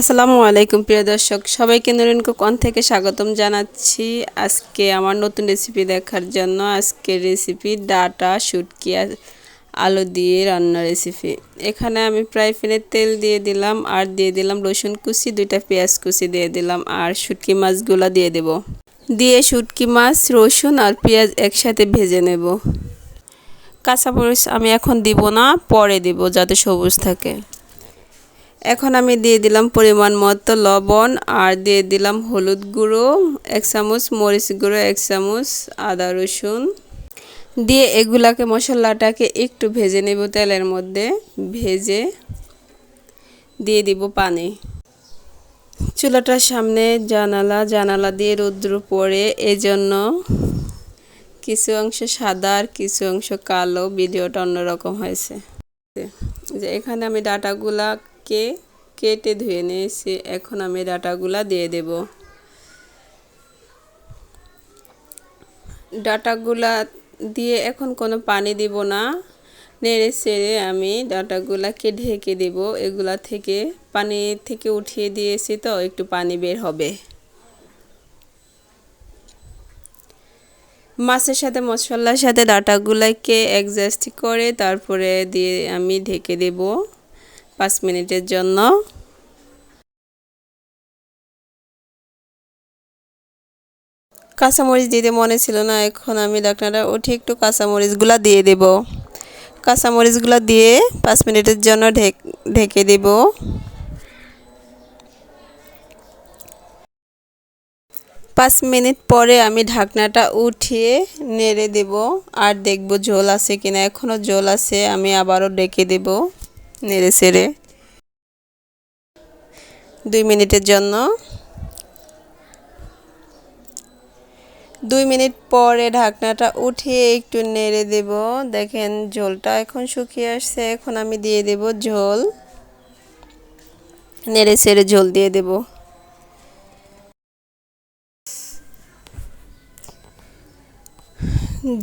আসসালামু আলাইকুম, প্রিয় দর্শক। সবাইকে নুরিন কুকন থেকে স্বাগতম জানাচ্ছি। আজকে আমার নতুন রেসিপি দেখার জন্য আজকে রেসিপি ডাটা, শুটকি আলু দিয়ে রান্না রেসিপি এখানে আমি প্রায় ফ্যানে তেল দিয়ে দিলাম আর দিয়ে দিলাম রসুন কুচি, দুইটা পেঁয়াজ কুচি দিয়ে দিলাম আর শুটকি মাছগুলো দিয়ে দেব। দিয়ে শুটকি মাছ, রসুন আর পেঁয়াজ একসাথে ভেজে নেব। কাঁচামরিচ আমি এখন দিব না, পরে দিব যাতে সবুজ থাকে। এখন আমি দিয়ে দিলাম পরিমাণ মতো লবণ আর দিয়ে দিলাম হলুদ গুঁড়ো, এক চামচ মরিচ গুঁড়ো, এক চামচ আদা রসুন। দিয়ে এগুলাকে মশলাটাকে একটু ভেজে নেব তেলের মধ্যে, ভেজে দিয়ে দিব পানি। চুলাটার সামনে জানালা জানালা দিয়ে রৌদ্র পড়ে, এজন্য কিছু অংশ সাদা আর কিছু অংশ কালো। ভিডিওটা অন্যরকম হয়েছে। যে এখানে আমি ডাটাগুলাকে কেটে ধুয়ে নিয়েছি এখন আমি ডাটাগুলা দিয়ে দেব। ডাটাগুলা দিয়ে এখন কোনো পানি দিব না। নেড়ে চেড়ে আমি ডাটাগুলাকে ঢেকে দেব। এগুলা থেকে পানি থেকে উঠিয়ে দিয়েছি তো, একটু পানি বের হবে। মাছের সাথে, মশলার সাথে ডাটাগুলাকে অ্যাডজাস্ট করে তারপরে দিয়ে আমি ঢেকে দেব। পাঁচ মিনিটের জন্য। কাঁচামরিচ দিতে মনে ছিল না, এখন আমি ডাকনাটা উঠে একটু কাঁচামরিচগুলো দিয়ে দেব। কাঁচামরিচগুলো দিয়ে পাঁচ মিনিটের জন্য ঢেকে দেব। পাঁচ মিনিট পরে আমি ঢাকনাটা উঠিয়ে নেড়ে দেব, আর দেখব ঝোল আছে কিনা। এখনও ঝোল আছে, আমি আবারও ডেকে দেব। নেড়ে সেড়ে দুই মিনিটের জন্য। দুই মিনিট পরে ঢাকনাটা উঠিয়ে একটু নেড়ে দেব। দেখেন ঝোলটা এখন শুকিয়ে আসছে, এখন আমি দিয়ে দেব ঝোল। নেড়ে সেড়ে ঝোল দিয়ে দেবো।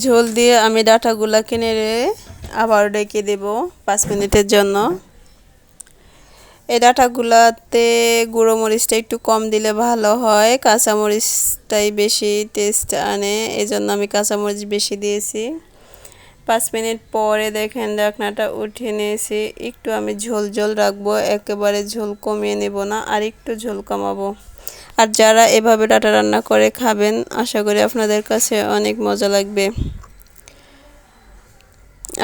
ঝোল দিয়ে আমি ডাটাগুলাকে নেড়ে আবার ডেকে দেব পাঁচ মিনিটের জন্য। এই ডাটাগুলাতে গুঁড়ো মরিচটা একটু কম দিলে ভালো হয় কাঁচামরিচটাই বেশি টেস্ট আনে এই জন্য আমি কাঁচামরিচ বেশি দিয়েছি। পাঁচ মিনিট পরে দেখেন ডাকনাটা উঠিয়ে নিয়েছি, একটু আমি ঝোল ঝোল রাখব, একেবারে ঝোল কমিয়ে নেব না, আর একটু ঝোল কমাবো। আর যারা এভাবে ডাটা রান্না করে খাবেন, আশা করি আপনাদের কাছে অনেক মজা লাগবে।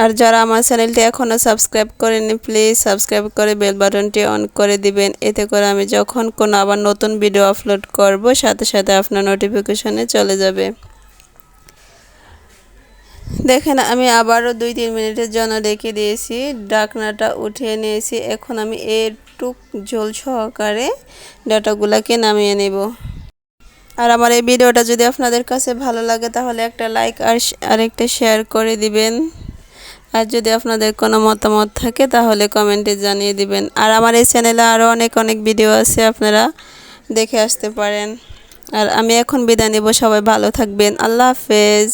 আর যারা আমার চ্যানেলটি এখনও সাবস্ক্রাইব করেনি প্লিজ সাবস্ক্রাইব করে বেল বাটনটি অন করে দিবেন। এতে করে আমি যখন কোনো আবার নতুন ভিডিও আপলোড করব, সাথে সাথে আপনার নোটিফিকেশনে চলে যাবে। দেখেন, আমি আবারও দুই তিন মিনিটের জন্য রেখে দিয়েছি, ডাকনাটা উঠিয়ে নিয়েছি। এখন আমি একটু ঝোল সহকারে ডাটাগুলোকে নামিয়ে নেব। আর আমার এই ভিডিওটা যদি আপনাদের কাছে ভালো লাগে, তাহলে একটা লাইক আর আরেকটা শেয়ার করে দিবেন। আর যদি আপনাদের কোনো মতামত থাকে, তাহলে কমেন্টে জানিয়ে দিবেন। আর আমার এই চ্যানেলে আরও অনেক অনেক ভিডিও আছে, আপনারা দেখে আসতে পারেন। আর আমি এখন বিদায় নেব, সবাই ভালো থাকবেন। আল্লাহ হাফেজ।